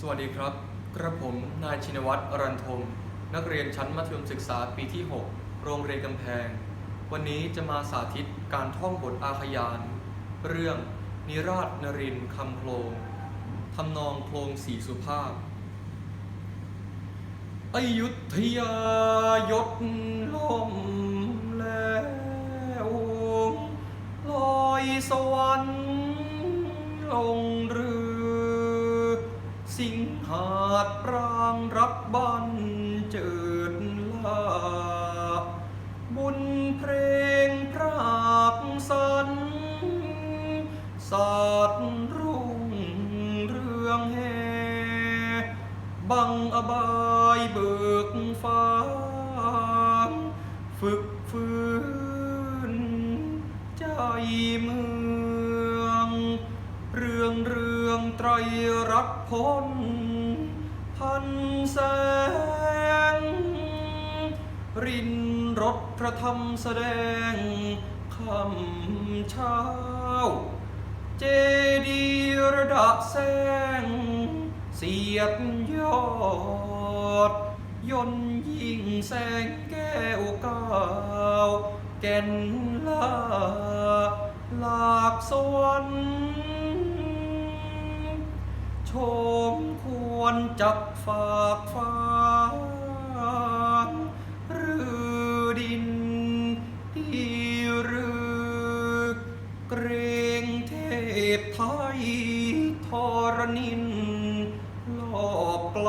สวัสดีครับ กระผม นายชินวัตรอรันทม นักเรียนชั้นมัธยมศึกษาปีที่ 6 โรงเรียนกำแพง วันนี้จะมาสาธิตการท่องบทอาขยาน เรื่องนิราชนรินคำโคลงทำนองโคลงสีสุภาพอายุธยายศล่มแล้วลอยสวรรค์ลงเรือ สิงหาดปรางรับบันเจิดลาบุญเพลงพรากสรรศาสตร์รุ่งเรืองแห่บังอบายเบิกฟ้าฝึก รื่องไตรรัตพ้นพันแสง รินรถพระธรรมแสดงคำเช้า เจดีระดับแสง เสียดยอด ยนยิ่งแสงแก้วก้าวแก่นลาหลากสวรรค์ มควรจักฝากฟ้าหรือดินที่รือเกรงเทพไทยทรนินลอบกล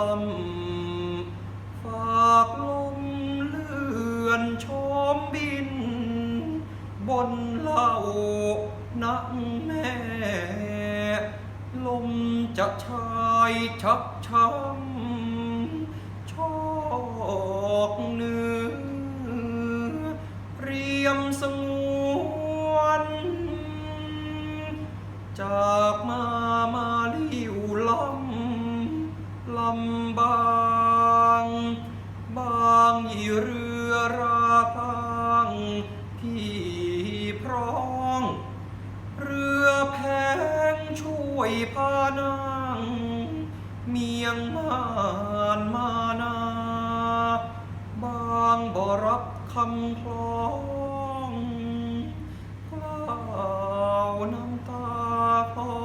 ำฝากลมเลื่อนชมบิน บนเหล่านักแม่ ลมจะชายชักช้ำชอกเนื้อเรียมสงวน จากมามาลิวลำลำบาก นางเมียงมานมานาบางบ่รับคำคลองกล่าวน้ำตาคลอ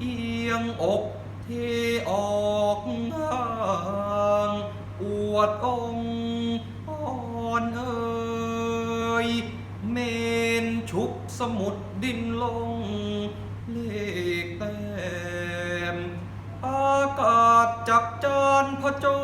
เอียงอกเทออกห่างอวดองอ่อนเอ่ยเมนชุกสมุดดินลง เลขแต้มอากาศจักจานพระจงจ